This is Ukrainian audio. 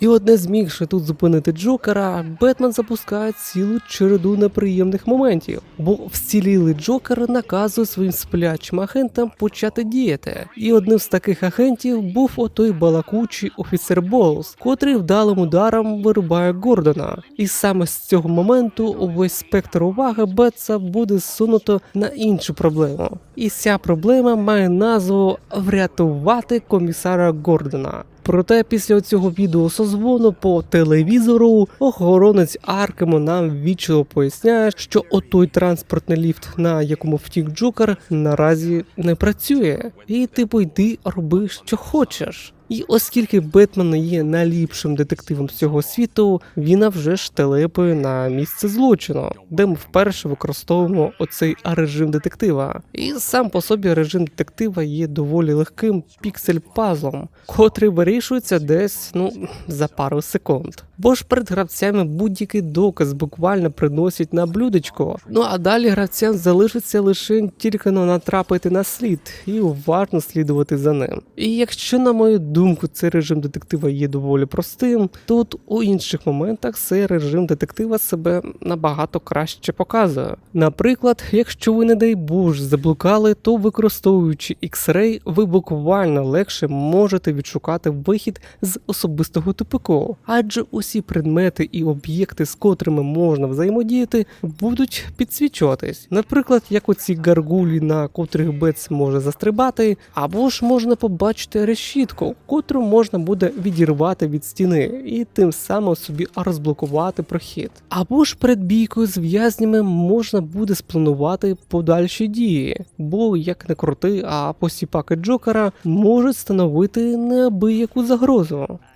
І от не змігши тут зупинити Джокера, Бетмен запускає цілу череду неприємних моментів, бо вцілілий Джокер наказує своїм сплячим агентам почати діяти. І одним з таких агентів був отой балакучий офіцер Боус, котрий вдалим ударом вирубає Гордона. І саме з цього моменту увесь спектр уваги Бетса буде зсунуто на іншу проблему. І ця проблема має назву врятувати комісара Гордона. Проте після цього відео созвону по телевізору охоронець Аркему нам ввічливо поясняє, що отой транспортний ліфт, на якому втік Джокер, наразі не працює. І типу йди роби, що хочеш. І оскільки Бетмен є найліпшим детективом цього світу, він вже ж телепає на місце злочину, де ми вперше використовуємо оцей режим детектива. І сам по собі режим детектива є доволі легким піксель-пазлом, котрий вирішується десь ну за пару секунд. Бо ж перед гравцями будь-який доказ буквально приносять на блюдечко. Ну а далі гравцям залишиться лише тільки натрапити на слід і уважно слідувати за ним. І якщо, на мою думку, цей режим детектива є доволі простим, то от у інших моментах цей режим детектива себе набагато краще показує. Наприклад, якщо ви, не дай Боже, заблукали, то використовуючи X-Ray, ви буквально легше можете відшукати вихід з особистого тупику, адже усі предмети і об'єкти, з котрими можна взаємодіяти, будуть підсвічуватись. Наприклад, як оці гаргулі, на котрих Бетс може застрибати, або ж можна побачити решітку, котру можна буде відірвати від стіни і тим самим собі розблокувати прохід. Або ж перед бійкою з в'язнями можна буде спланувати подальші дії, бо як не крути, а посіпаки Джокера можуть становити неабияку загрозу.